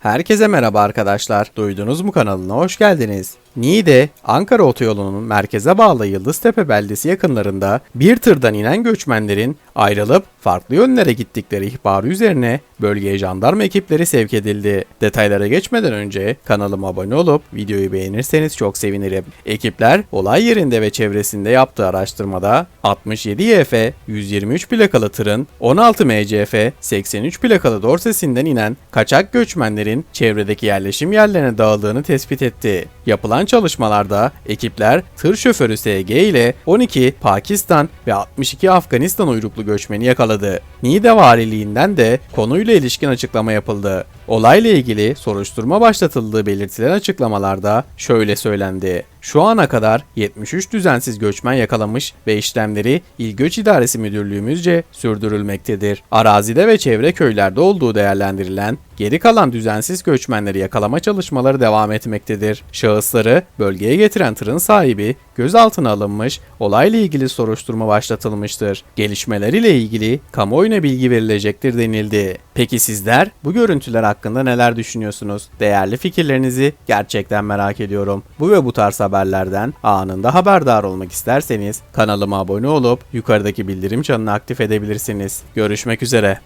Herkese merhaba arkadaşlar. Duydunuz mu kanalına hoş geldiniz. Niğde, Ankara otoyolunun merkeze bağlı Yıldıztepe beldesi yakınlarında bir tırdan inen göçmenlerin ayrılıp farklı yönlere gittikleri ihbarı üzerine bölgeye jandarma ekipleri sevk edildi. Detaylara geçmeden önce kanalıma abone olup videoyu beğenirseniz çok sevinirim. Ekipler olay yerinde ve çevresinde yaptığı araştırmada 67 YF 123 plakalı tırın 16 MCF 83 plakalı dorsesinden inen kaçak göçmenlerin çevredeki yerleşim yerlerine dağıldığını tespit etti. Yapılan çalışmalarda ekipler tır şoförü SG ile 12 Pakistan ve 62 Afganistan uyruklu göçmeni yakaladı. Niğde Valiliğinden de konuyla ilişkin açıklama yapıldı. Olayla ilgili soruşturma başlatıldığı belirtilen açıklamalarda şöyle söylendi. Şu ana kadar 73 düzensiz göçmen yakalamış ve işlemleri İl Göç İdaresi Müdürlüğümüzce sürdürülmektedir. Arazide ve çevre köylerde olduğu değerlendirilen geri kalan düzensiz göçmenleri yakalama çalışmaları devam etmektedir. Şahısları bölgeye getiren tırın sahibi gözaltına alınmış, olayla ilgili soruşturma başlatılmıştır. Gelişmeler ile ilgili kamuoyuna bilgi verilecektir denildi. Peki sizler bu görüntüler hakkında neler düşünüyorsunuz? Değerli fikirlerinizi gerçekten merak ediyorum. Bu ve bu tarz haberlerden anında haberdar olmak isterseniz kanalıma abone olup yukarıdaki bildirim çanını aktif edebilirsiniz. Görüşmek üzere.